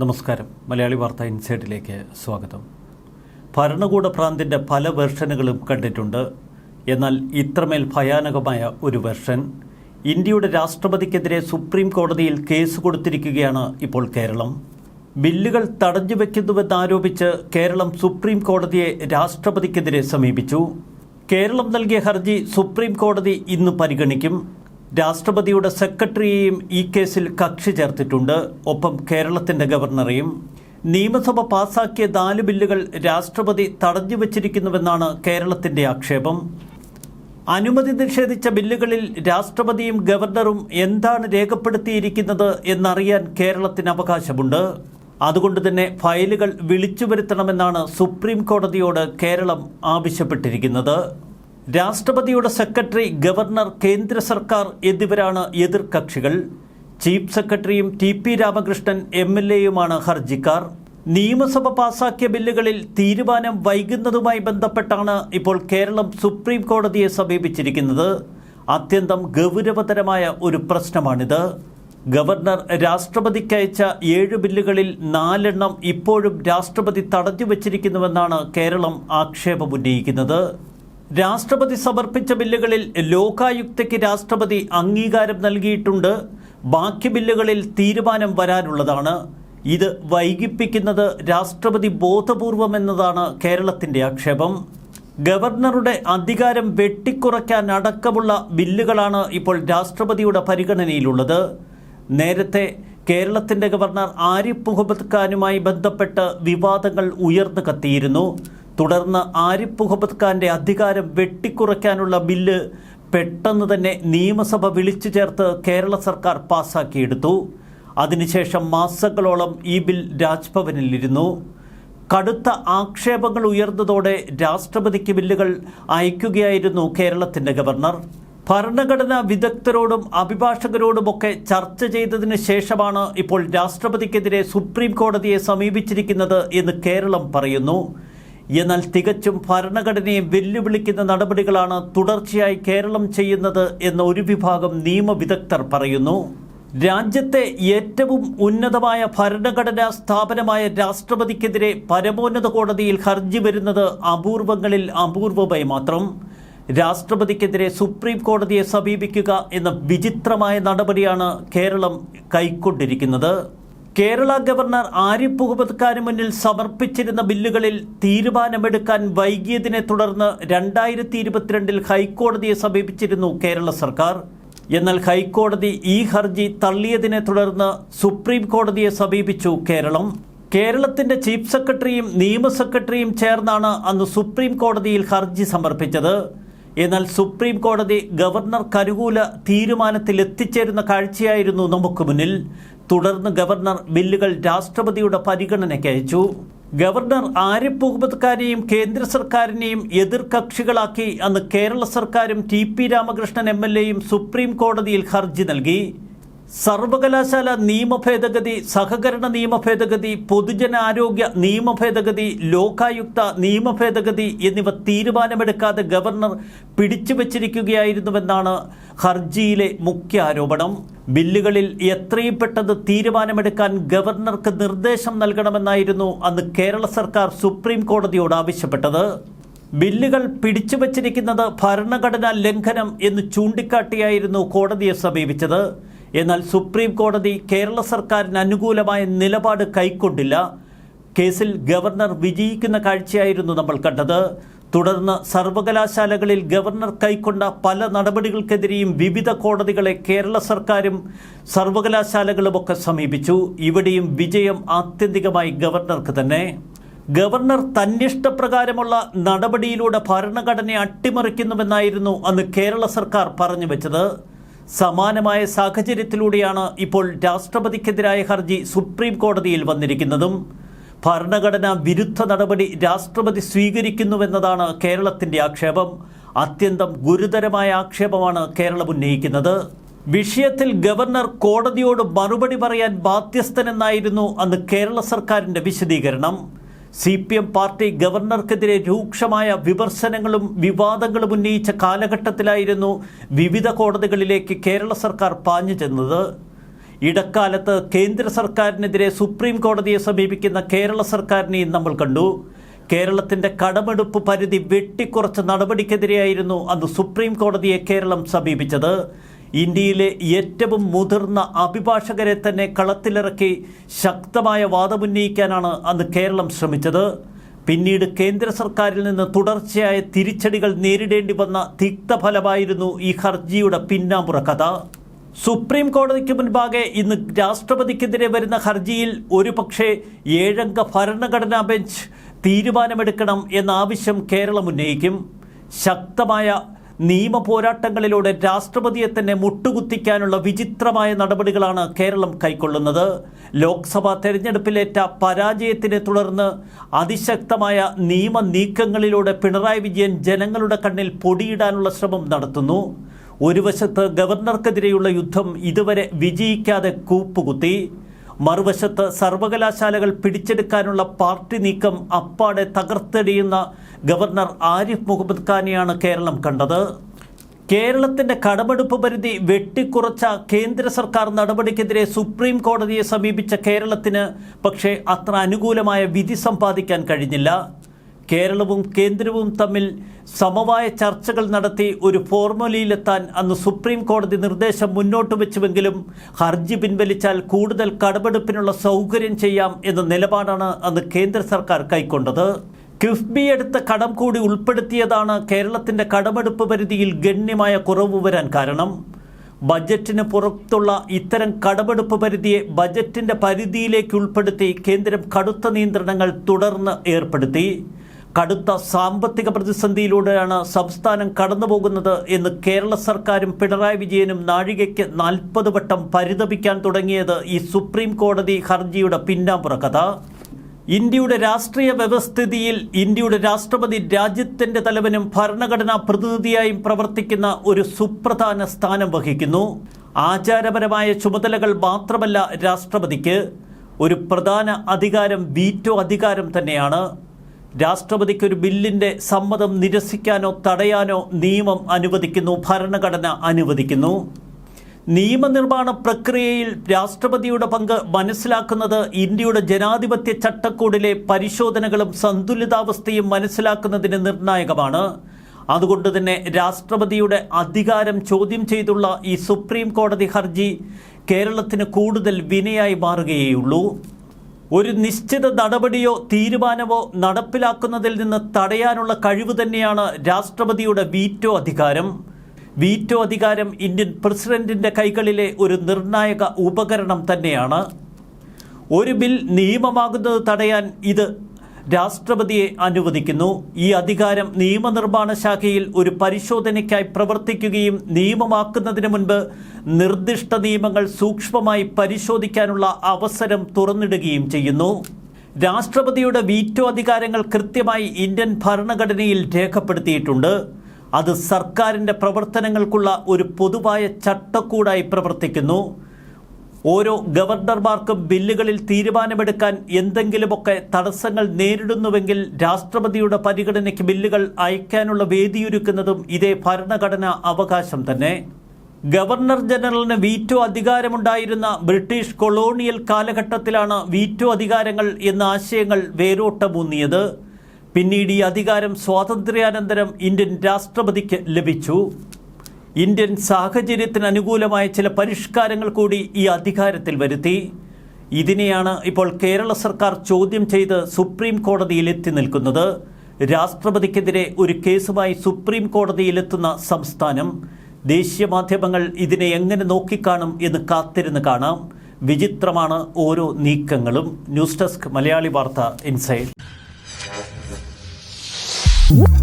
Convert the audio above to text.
നമസ്കാരം. മലയാളി വാർത്ത ഇൻസൈഡിലേക്ക് സ്വാഗതം. ഭരണകൂട ഭ്രാന്തിന്റെ പല വെർഷനുകളും കണ്ടിട്ടുണ്ട്. എന്നാൽ ഇത്രമേൽ ഭയാനകമായ ഒരു വെർഷൻ ഇന്ത്യയുടെ രാഷ്ട്രപതിക്കെതിരെ സുപ്രീം കോടതിയിൽ കേസ് കൊടുത്തിരിക്കുകയാണ് ഇപ്പോൾ കേരളം. ബില്ലുകൾ തടഞ്ഞു വയ്ക്കുന്നുവെന്നാരോപിച്ച് കേരളം സുപ്രീം കോടതിയെ രാഷ്ട്രപതിക്കെതിരെ സമീപിച്ചു. കേരളം നൽകിയ ഹർജി സുപ്രീം കോടതി ഇന്ന് പരിഗണിക്കും. രാഷ്ട്രപതിയുടെ സെക്രട്ടറിയെയും ഈ കേസിൽ കക്ഷി ചേർത്തിട്ടുണ്ട്. ഒപ്പം കേരളത്തിന്റെ ഗവർണറെയും. നിയമസഭ പാസാക്കിയ നാല് ബില്ലുകൾ രാഷ്ട്രപതി തടഞ്ഞു വച്ചിരിക്കുന്നുവെന്നാണ് കേരളത്തിന്റെ ആക്ഷേപം. അനുമതി നിഷേധിച്ച ബില്ലുകളിൽ രാഷ്ട്രപതിയും ഗവർണറും എന്താണ് രേഖപ്പെടുത്തിയിരിക്കുന്നത് എന്നറിയാൻ കേരളത്തിന് അവകാശമുണ്ട്. അതുകൊണ്ട് തന്നെ ഫയലുകൾ വിളിച്ചു വരുത്തണമെന്നാണ് സുപ്രീം കോടതിയോട് കേരളം ആവശ്യപ്പെട്ടിരിക്കുന്നത്. രാഷ്ട്രപതിയുടെ സെക്രട്ടറി ഗവർണർ കേന്ദ്ര സർക്കാർ എന്നിവരാണ് എതിർകക്ഷികൾ. ചീഫ് സെക്രട്ടറിയും T P Ramakrishnan M L എയുമാണ് ഹർജിക്കാർ. നിയമസഭ പാസാക്കിയ ബില്ലുകളിൽ തീരുമാനം വൈകുന്നതുമായി ബന്ധപ്പെട്ടാണ് ഇപ്പോൾ കേരളം സുപ്രീം കോടതിയെ സമീപിച്ചിരിക്കുന്നത്. അത്യന്തം ഗൗരവതരമായ ഒരു പ്രശ്നമാണിത്. ഗവർണർ രാഷ്ട്രപതിക്ക് അയച്ച ഏഴ് ബില്ലുകളിൽ നാലെണ്ണം ഇപ്പോഴും രാഷ്ട്രപതി തടഞ്ഞു വച്ചിരിക്കുന്നുവെന്നാണ് കേരളം ആക്ഷേപമുന്നയിക്കുന്നത്. രാഷ്ട്രപതി സമർപ്പിച്ച ബില്ലുകളിൽ ലോകായുക്തയ്ക്ക് രാഷ്ട്രപതി അംഗീകാരം നൽകിയിട്ടുണ്ട്. ബാക്കി ബില്ലുകളിൽ തീരുമാനം വരാനുള്ളതാണ്. ഇത് വൈകിപ്പിക്കുന്നത് രാഷ്ട്രപതി ബോധപൂർവമെന്നതാണ് കേരളത്തിന്റെ ആക്ഷേപം. ഗവർണറുടെ അധികാരം വെട്ടിക്കുറയ്ക്കാൻ അടക്കമുള്ള ബില്ലുകളാണ് ഇപ്പോൾ രാഷ്ട്രപതിയുടെ പരിഗണനയിലുള്ളത്. നേരത്തെ കേരളത്തിന്റെ ഗവർണർ ആരിഫ് മുഹമ്മദ് ഖാനുമായി ബന്ധപ്പെട്ട് വിവാദങ്ങൾ ഉയർന്നു കത്തിയിരുന്നു. തുടർന്ന് ആരിഫ് മുഹമ്മദ് ഖാന്റെ അധികാരം വെട്ടിക്കുറയ്ക്കാനുള്ള ബില്ല് പെട്ടെന്ന് തന്നെ നിയമസഭ വിളിച്ചു ചേർത്ത് കേരള സർക്കാർ പാസാക്കിയെടുത്തു. അതിനുശേഷം മാസങ്ങളോളം ഈ ബിൽ രാജ്ഭവനിലിരുന്നു. കടുത്ത ആക്ഷേപങ്ങൾ ഉയർന്നതോടെ രാഷ്ട്രപതിക്ക് ബില്ലുകൾ അയക്കുകയായിരുന്നു കേരളത്തിന്റെ ഗവർണർ. ഭരണഘടനാ വിദഗ്ധരോടും അഭിഭാഷകരോടുമൊക്കെ ചർച്ച ചെയ്തതിനു ശേഷമാണ് ഇപ്പോൾ രാഷ്ട്രപതിക്കെതിരെ സുപ്രീം കോടതിയെ സമീപിച്ചിരിക്കുന്നത് എന്ന് കേരളം പറയുന്നു. എന്നാൽ തികച്ചും ഭരണഘടനയെ വെല്ലുവിളിക്കുന്ന നടപടികളാണ് തുടർച്ചയായി കേരളം ചെയ്യുന്നത് എന്ന് ഒരു വിഭാഗം നിയമവിദഗ്ധർ പറയുന്നു. രാജ്യത്തെ ഏറ്റവും ഉന്നതമായ ഭരണഘടനാ സ്ഥാപനമായ രാഷ്ട്രപതിക്കെതിരെ പരമോന്നത കോടതിയിൽ ഹർജി വരുന്നത് അപൂർവങ്ങളിൽ അപൂർവമായി മാത്രം. രാഷ്ട്രപതിക്കെതിരെ സുപ്രീം കോടതിയെ സമീപിക്കുക എന്ന വിചിത്രമായ നടപടിയാണ് കേരളം കൈക്കൊണ്ടിരിക്കുന്നത്. കേരള ഗവർണർ ആരിഫ് മുഹമ്മദ് മുന്നിൽ സമർപ്പിച്ചിരുന്ന ബില്ലുകളിൽ തീരുമാനമെടുക്കാൻ വൈകിയതിനെ തുടർന്ന് രണ്ടായിരത്തി ഇരുപത്തിരണ്ടിൽ ഹൈക്കോടതിയെ സമീപിച്ചിരുന്നു കേരള സർക്കാർ. എന്നാൽ ഹൈക്കോടതി ഈ ഹർജി തള്ളിയതിനെ തുടർന്ന് സുപ്രീം കോടതിയെ സമീപിച്ചു കേരളം. കേരളത്തിന്റെ ചീഫ് സെക്രട്ടറിയും നിയമ സെക്രട്ടറിയും ചേർന്നാണ് അന്ന് സുപ്രീം കോടതിയിൽ ഹർജി സമർപ്പിച്ചത്. എന്നാൽ സുപ്രീം കോടതി ഗവർണർ കരുകൂല തീരുമാനത്തിൽ എത്തിച്ചേരുന്ന കാഴ്ചയായിരുന്നു നമുക്ക് മുന്നിൽ. തുടർന്ന് ഗവർണർ ബില്ലുകൾ രാഷ്ട്രപതിയുടെ പരിഗണനയ്ക്ക് അയച്ചു. ഗവർണർ ആരിഫ് മുഹമ്മദ് ഖാനെയും കേന്ദ്ര സർക്കാരിനെയും എതിർകക്ഷികളാക്കി അന്ന് കേരള സർക്കാരും T P Ramakrishnan M L എയും സുപ്രീം കോടതിയിൽ ഹർജി നൽകി. സർവകലാശാല നിയമ ഭേദഗതി സഹകരണ നിയമ ഭേദഗതി പൊതുജനാരോഗ്യ നിയമ ഭേദഗതി ലോകായുക്ത നിയമ ഭേദഗതി എന്നിവ തീരുമാനമെടുക്കാതെ ഗവർണർ പിടിച്ചു വച്ചിരിക്കുകയായിരുന്നുവെന്നാണ് ഹർജിയിലെ മുഖ്യ ആരോപണം ബില്ലുകളിൽ എത്രയും പെട്ടെന്ന് തീരുമാനമെടുക്കാൻ ഗവർണർക്ക് നിർദ്ദേശം നൽകണമെന്നായിരുന്നു അന്ന് കേരള സർക്കാർ സുപ്രീം കോടതിയോട് ആവശ്യപ്പെട്ടത്. ബില്ലുകൾ പിടിച്ചു വച്ചിരിക്കുന്നത് ഭരണഘടനാ ലംഘനം എന്ന് ചൂണ്ടിക്കാട്ടിയായിരുന്നു കോടതിയെ സമീപിച്ചത്. എന്നാൽ സുപ്രീം കോടതി കേരള സർക്കാരിന് അനുകൂലമായ നിലപാട് കൈക്കൊണ്ടില്ല. കേസിൽ ഗവർണർ വിജയിക്കുന്ന കാഴ്ചയായിരുന്നു നമ്മൾ കണ്ടത്. തുടർന്ന് സർവകലാശാലകളിൽ ഗവർണർ കൈക്കൊണ്ട പല നടപടികൾക്കെതിരെയും വിവിധ കോടതികളെ കേരള സർക്കാരും സർവകലാശാലകളുമൊക്കെ സമീപിച്ചു. ഇവിടെയും വിജയം ആത്യന്തികമായി ഗവർണർക്ക് തന്നെ. ഗവർണർ തന്നിഷ്ടപ്രകാരമുള്ള നടപടിയിലൂടെ ഭരണഘടനയെ അട്ടിമറിക്കുന്നുവെന്നായിരുന്നു അന്ന് കേരള സർക്കാർ പറഞ്ഞു വെച്ചത്. സമാനമായ സാഹചര്യത്തിലൂടെയാണ് ഇപ്പോൾ രാഷ്ട്രപതിക്കെതിരായ ഹർജി സുപ്രീം കോടതിയിൽ വന്നിരിക്കുന്നതും. ഭരണഘടനാ വിരുദ്ധ നടപടി രാഷ്ട്രപതി സ്വീകരിക്കുന്നുവെന്നതാണ് കേരളത്തിന്റെ ആക്ഷേപം. അത്യന്തം ഗുരുതരമായ ആക്ഷേപമാണ് കേരളം ഉന്നയിക്കുന്നത്. വിഷയത്തിൽ ഗവർണർ കോടതിയോട് മറുപടി പറയാൻ ബാധ്യസ്ഥനെന്നായിരുന്നു അന്ന് കേരള സർക്കാരിന്റെ വിശദീകരണം. സി പി എം പാർട്ടി ഗവർണർക്കെതിരെ രൂക്ഷമായ വിമർശനങ്ങളും വിവാദങ്ങളും ഉന്നയിച്ച കാലഘട്ടത്തിലായിരുന്നു വിവിധ കോടതികളിലേക്ക് കേരള സർക്കാർ പാഞ്ഞു ചെന്നത്. ഇടക്കാലത്ത് കേന്ദ്ര സർക്കാരിനെതിരെ സുപ്രീം കോടതിയെ സമീപിക്കുന്ന കേരള സർക്കാരിനെയും നമ്മൾ കണ്ടു. കേരളത്തിന്റെ കടമെടുപ്പ് പരിധി വെട്ടിക്കുറച്ച നടപടിക്കെതിരെയായിരുന്നു അന്ന് സുപ്രീം കോടതിയെ കേരളം സമീപിച്ചത്. ഇന്ത്യയിലെ ഏറ്റവും മുതിർന്ന അഭിഭാഷകരെ തന്നെ കളത്തിലിറക്കി ശക്തമായ വാദമുന്നയിക്കാനാണ് അന്ന് കേരളം ശ്രമിച്ചത്. പിന്നീട് കേന്ദ്ര സർക്കാരിൽ നിന്ന് തുടർച്ചയായ തിരിച്ചടികൾ നേരിടേണ്ടി വന്ന തിക്തഫലമായിരുന്നു ഈ ഹർജിയുടെ പിന്നാമ്പുറ കഥ. സുപ്രീം കോടതിക്ക് മുൻപാകെ ഇന്ന് രാഷ്ട്രപതിക്കെതിരെ വരുന്ന ഹർജിയിൽ ഒരു പക്ഷേ ഏഴംഗ ഭരണഘടനാ ബെഞ്ച് തീരുമാനമെടുക്കണം എന്ന ആവശ്യം കേരളം ഉന്നയിക്കും. ശക്തമായ നിയമ പോരാട്ടങ്ങളിലൂടെ രാഷ്ട്രപതിയെ തന്നെ മുട്ടുകുത്തിക്കാനുള്ള വിചിത്രമായ നടപടികളാണ് കേരളം കൈക്കൊള്ളുന്നത്. ലോക്സഭാ തെരഞ്ഞെടുപ്പിലേറ്റ പരാജയത്തിനെ തുടർന്ന് അതിശക്തമായ നിയമ നീക്കങ്ങളിലൂടെ പിണറായി വിജയൻ ജനങ്ങളുടെ കണ്ണിൽ പൊടിയിടാനുള്ള ശ്രമം നടത്തുന്നു. ഒരു വശത്ത് ഗവർണർക്കെതിരെയുള്ള യുദ്ധം ഇതുവരെ വിജയിക്കാതെ കൂപ്പുകുത്തി. മറുവശത്ത് സർവകലാശാലകൾ പിടിച്ചെടുക്കാനുള്ള പാർട്ടി നീക്കം അപ്പാടെ തകർത്തെടിയുന്ന ഗവർണർ ആരിഫ് മുഹമ്മദ് ഖാനെയാണ് കേരളം കണ്ടത്. കേരളത്തിന്റെ കടമെടുപ്പ് പരിധി വെട്ടിക്കുറച്ച കേന്ദ്ര സർക്കാർ നടപടിക്കെതിരെ സുപ്രീം കോടതിയെ സമീപിച്ച കേരളത്തിന് പക്ഷേ അത്ര അനുകൂലമായ വിധി സമ്പാദിക്കാൻ കഴിഞ്ഞില്ല. കേരളവും കേന്ദ്രവും തമ്മിൽ സമവായ ചർച്ചകൾ നടത്തി ഒരു ഫോർമുലയിലെത്താൻ അന്ന് സുപ്രീം കോടതി നിർദ്ദേശം മുന്നോട്ട് വെച്ചുവെങ്കിലും ഹർജി പിൻവലിച്ചാൽ കൂടുതൽ കടമെടുപ്പിനുള്ള സൗകര്യം ചെയ്യാം എന്ന നിലപാടാണ് അന്ന് കേന്ദ്ര സർക്കാർ കൈക്കൊണ്ടത്. കിഫ്ബി എടുത്ത കടം കൂടി ഉൾപ്പെടുത്തിയതാണ് കേരളത്തിന്റെ കടമെടുപ്പ് പരിധിയിൽ ഗണ്യമായ കുറവ് വരാൻ കാരണം. ബജറ്റിന് പുറത്തുള്ള ഇത്തരം കടമെടുപ്പ് പരിധിയെ ബജറ്റിന്റെ പരിധിയിലേക്ക് ഉൾപ്പെടുത്തി കേന്ദ്രം കടുത്ത നിയന്ത്രണങ്ങൾ തുടർന്ന് ഏർപ്പെടുത്തി. കടുത്ത സാമ്പത്തിക പ്രതിസന്ധിയിലൂടെയാണ് സംസ്ഥാനം കടന്നുപോകുന്നത് എന്ന് കേരള സർക്കാരും പിണറായി വിജയനും നാഴികയ്ക്ക് നാൽപ്പത് വട്ടം പരിതപിക്കാൻ തുടങ്ങിയത് ഈ സുപ്രീം കോടതി ഹർജിയുടെ പിന്നാമ്പുറ കഥ. ഇന്ത്യയുടെ രാഷ്ട്രീയ വ്യവസ്ഥിതിയിൽ ഇന്ത്യയുടെ രാഷ്ട്രപതി രാജ്യത്തിന്റെ തലവനും ഭരണഘടനാ പ്രതിനിധിയായും പ്രവർത്തിക്കുന്ന ഒരു സുപ്രധാന സ്ഥാനം വഹിക്കുന്നു. ആചാരപരമായ ചുമതലകൾ മാത്രമല്ല രാഷ്ട്രപതിക്ക്. ഒരു പ്രധാന അധികാരം വീറ്റോ അധികാരം തന്നെയാണ്. രാഷ്ട്രപതിക്ക് ഒരു ബില്ലിന്റെ സമ്മതം നിരസിക്കാനോ തടയാനോ നിയമം അനുവദിക്കുന്നു ഭരണഘടന അനുവദിക്കുന്നു. നിയമനിർമ്മാണ പ്രക്രിയയിൽ രാഷ്ട്രപതിയുടെ പങ്ക് മനസ്സിലാക്കുന്നത് ഇന്ത്യയുടെ ജനാധിപത്യ ചട്ടക്കൂടിലെ പരിശോധനകളും സന്തുലിതാവസ്ഥയും മനസ്സിലാക്കുന്നതിന് നിർണായകമാണ്. അതുകൊണ്ട് തന്നെ രാഷ്ട്രപതിയുടെ അധികാരം ചോദ്യം ചെയ്തുള്ള ഈ സുപ്രീം കോടതി ഹർജി കേരളത്തിന് കൂടുതൽ വിനയായി മാറുകയേയുള്ളൂ. ഒരു നിശ്ചിത നടപടിയോ തീരുമാനമോ നടപ്പിലാക്കുന്നതിൽ നിന്ന് തടയാനുള്ള കഴിവ് തന്നെയാണ് രാഷ്ട്രപതിയുടെ വീറ്റോ അധികാരം. വീറ്റോ അധികാരം ഇന്ത്യൻ പ്രസിഡന്റിന്റെ കൈകളിലെ ഒരു നിർണായക ഉപകരണം തന്നെയാണ്. ഒരു ബിൽ നിയമമാകുന്നത് തടയാൻ ഇത് രാഷ്ട്രപതിയെ അനുവദിക്കുന്നു. ഈ അധികാരം നിയമനിർമ്മാണ ശാഖയിൽ ഒരു പരിശോധനയ്ക്കായി പ്രവർത്തിക്കുകയും നിയമമാക്കുന്നതിന് മുൻപ് നിർദ്ദിഷ്ട നിയമങ്ങൾ സൂക്ഷ്മമായി പരിശോധിക്കാനുള്ള അവസരം തുറന്നിടുകയും ചെയ്യുന്നു. രാഷ്ട്രപതിയുടെ വീറ്റോ അധികാരങ്ങൾ കൃത്യമായി ഇന്ത്യൻ ഭരണഘടനയിൽ രേഖപ്പെടുത്തിയിട്ടുണ്ട്. അത് സർക്കാരിന്റെ പ്രവർത്തനങ്ങൾക്കുള്ള ഒരു പൊതുവായ ചട്ടക്കൂടായി പ്രവർത്തിക്കുന്നു. ഓരോ ഗവർണർമാർക്കും ബില്ലുകളിൽ തീരുമാനമെടുക്കാൻ എന്തെങ്കിലുമൊക്കെ തടസ്സങ്ങൾ നേരിടുന്നുവെങ്കിൽ രാഷ്ട്രപതിയുടെ പരിഗണനയ്ക്ക് ബില്ലുകൾ അയക്കാനുള്ള വേദിയൊരുക്കുന്നതും ഇതേ ഭരണഘടനാ അവകാശം തന്നെ. ഗവർണർ ജനറലിന് വീറ്റോ അധികാരമുണ്ടായിരുന്ന ബ്രിട്ടീഷ് കൊളോണിയൽ കാലഘട്ടത്തിലാണ് വീറ്റോ അധികാരങ്ങൾ എന്ന ആശയങ്ങൾ വേരോട്ടമൂന്നിയത്. പിന്നീട് ഈ അധികാരം സ്വാതന്ത്ര്യാനന്തരം ഇന്ത്യൻ രാഷ്ട്രപതിക്ക് ലഭിച്ചു. ഇന്ത്യൻ സാഹചര്യത്തിന് അനുകൂലമായ ചില പരിഷ്കാരങ്ങൾ കൂടി ഈ അധികാരത്തിൽ വരുത്തി. ഇതിനെയാണ് ഇപ്പോൾ കേരള സർക്കാർ ചോദ്യം ചെയ്ത് സുപ്രീം കോടതിയിൽ എത്തി നിൽക്കുന്നത്. രാഷ്ട്രപതിക്കെതിരെ ഒരു കേസുമായി സുപ്രീം കോടതിയിലെത്തുന്ന സംസ്ഥാനം. ദേശീയ മാധ്യമങ്ങൾ ഇതിനെ എങ്ങനെ നോക്കിക്കാണും എന്ന് കാത്തിരുന്ന് കാണാം. വിചിത്രമാണ് ഓരോ നീക്കങ്ങളും. ന്യൂസ് ഡെസ്ക് മലയാളി വാർത്ത ഇൻസൈഡ്. Whoop.